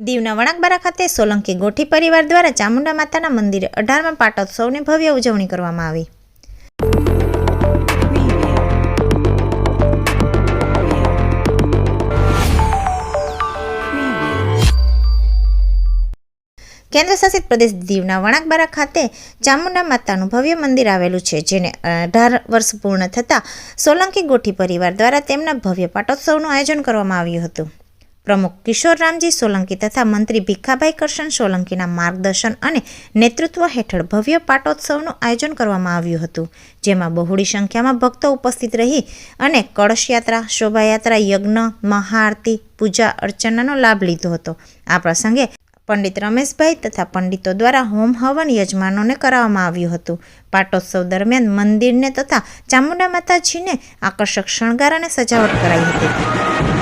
દીવના વણાકબારા ખાતે સોલંકી ગોઠી પરિવાર દ્વારા ચામુંડા માતાના મંદિરે અઢારમાં પાટોત્સવની ભવ્ય ઉજવણી કરવામાં આવી. કેન્દ્રશાસિત પ્રદેશ દીવના વણાકબારા ખાતે ચામુંડા માતાનું ભવ્ય મંદિર આવેલું છે, જેને અઢાર વર્ષ પૂર્ણ થતાં સોલંકી ગોઠી પરિવાર દ્વારા તેમના ભવ્ય પાટોત્સવનું આયોજન કરવામાં આવ્યું હતું. પ્રમુખ કિશોર રામજી સોલંકી તથા મંત્રી ભીખાભાઈ કરશન સોલંકીના માર્ગદર્શન અને નેતૃત્વ હેઠળ ભવ્ય પાટોત્સવનું આયોજન કરવામાં આવ્યું હતું, જેમાં બહોળી સંખ્યામાં ભક્તો ઉપસ્થિત રહી અને કળશયાત્રા, શોભાયાત્રા, યજ્ઞ, મહાઆરતી, પૂજા અર્ચનાનો લાભ લીધો હતો. આ પ્રસંગે પંડિત રમેશભાઈ તથા પંડિતો દ્વારા હોમ હવન યજમાનોને કરાવવામાં આવ્યું હતું. પાટોત્સવ દરમિયાન મંદિરને તથા ચામુંડા માતાજીને આકર્ષક શણગાર અને સજાવટ કરાઈ હતી.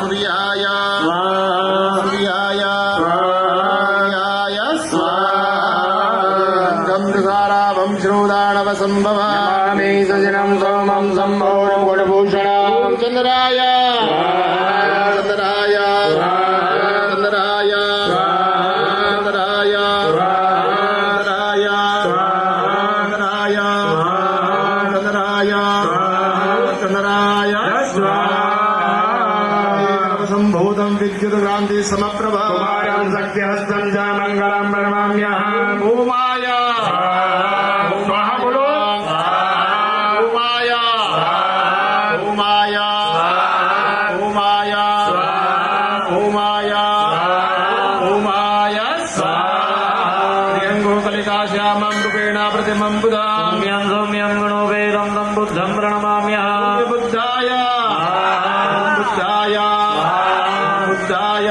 సూర్యాయ సూర్యాయ సూర్యాయ స్వాంగంధారావం శ్రోదాణవ సంభవ మే సజనం సోమం సంభవం గుణభూషణ. చంద్రాయ చంద్రాయ सर्वसम्भूतं विद्युतक्रान्ति समप्रभा शक्तिहस्तं जामङ्गलं प्रणमाम्यहम् भूमाया श्यामं रूपेण प्रतिमं बुधाम्यं सौम्यं गुणोपेदं तं बुद्धं प्रणम् बुद्धाय